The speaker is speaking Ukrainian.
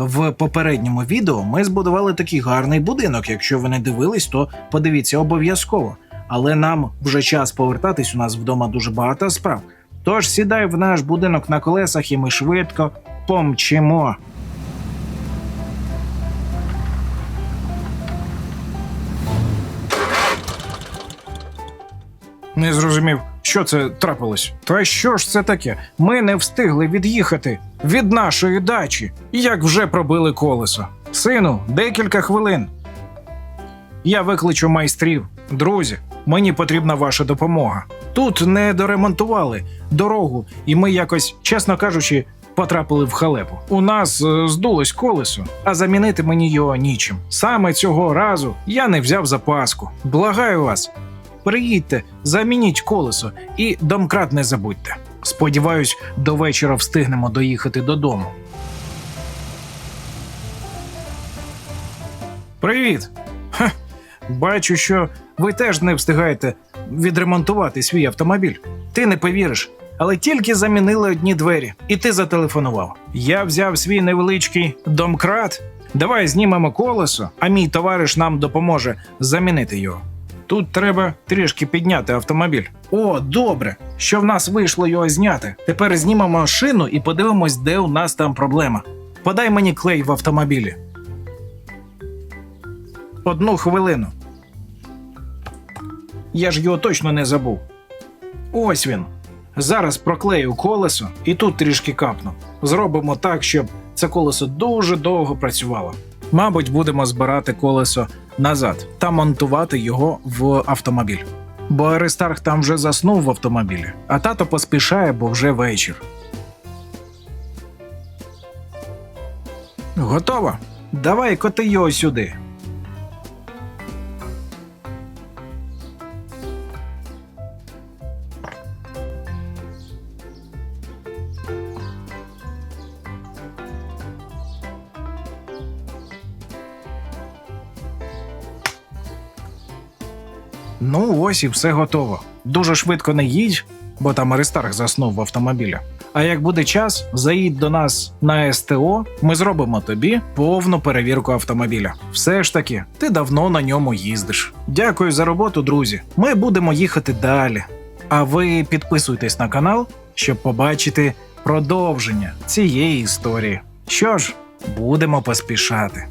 В попередньому відео ми збудували такий гарний будинок. Якщо ви не дивились, то подивіться обов'язково. Але нам вже час повертатись. У нас вдома дуже багато справ. Тож сідай в наш будинок на колесах, і ми швидко помчимо. Не зрозумів, що це трапилось. Та що ж це таке? Ми не встигли від'їхати від нашої дачі, як вже пробили колесо. Сину, декілька хвилин. Я викличу майстрів. Друзі, мені потрібна ваша допомога. Тут не доремонтували дорогу, і ми якось, чесно кажучи, потрапили в халепу. У нас е, здулось колесо, а замінити мені його нічим. Саме цього разу я не взяв запаску. Благаю вас, приїдьте, замініть колесо і домкрат не забудьте. Сподіваюсь, до вечора встигнемо доїхати додому. Привіт! Ха, бачу, що ви теж не встигаєте відремонтувати свій автомобіль. Ти не повіриш, але тільки замінили одні двері, і ти зателефонував. Я взяв свій невеличкий домкрат. Давай знімемо колесо, а мій товариш нам допоможе замінити його. Тут треба трішки підняти автомобіль. О, добре, що в нас вийшло його зняти. Тепер знімемо шину і подивимось, де у нас там проблема. Подай мені клей в автомобілі. Одну хвилину. Я ж його точно не забув. Ось він. Зараз проклею колесо і тут трішки капну. Зробимо так, щоб це колесо дуже довго працювало. Мабуть, будемо збирати колесо назад та монтувати його в автомобіль. Бо Аристарх там вже заснув в автомобілі, а тато поспішає, бо вже вечір. Готово? Давай коти його сюди. Ну, ось і все готово. Дуже швидко не їдь, бо там Аристарх заснув в автомобілі. А як буде час, заїдь до нас на СТО, ми зробимо тобі повну перевірку автомобіля. Все ж таки, ти давно на ньому їздиш. Дякую за роботу, друзі. Ми будемо їхати далі. А ви підписуйтесь на канал, щоб побачити продовження цієї історії. Що ж, будемо поспішати.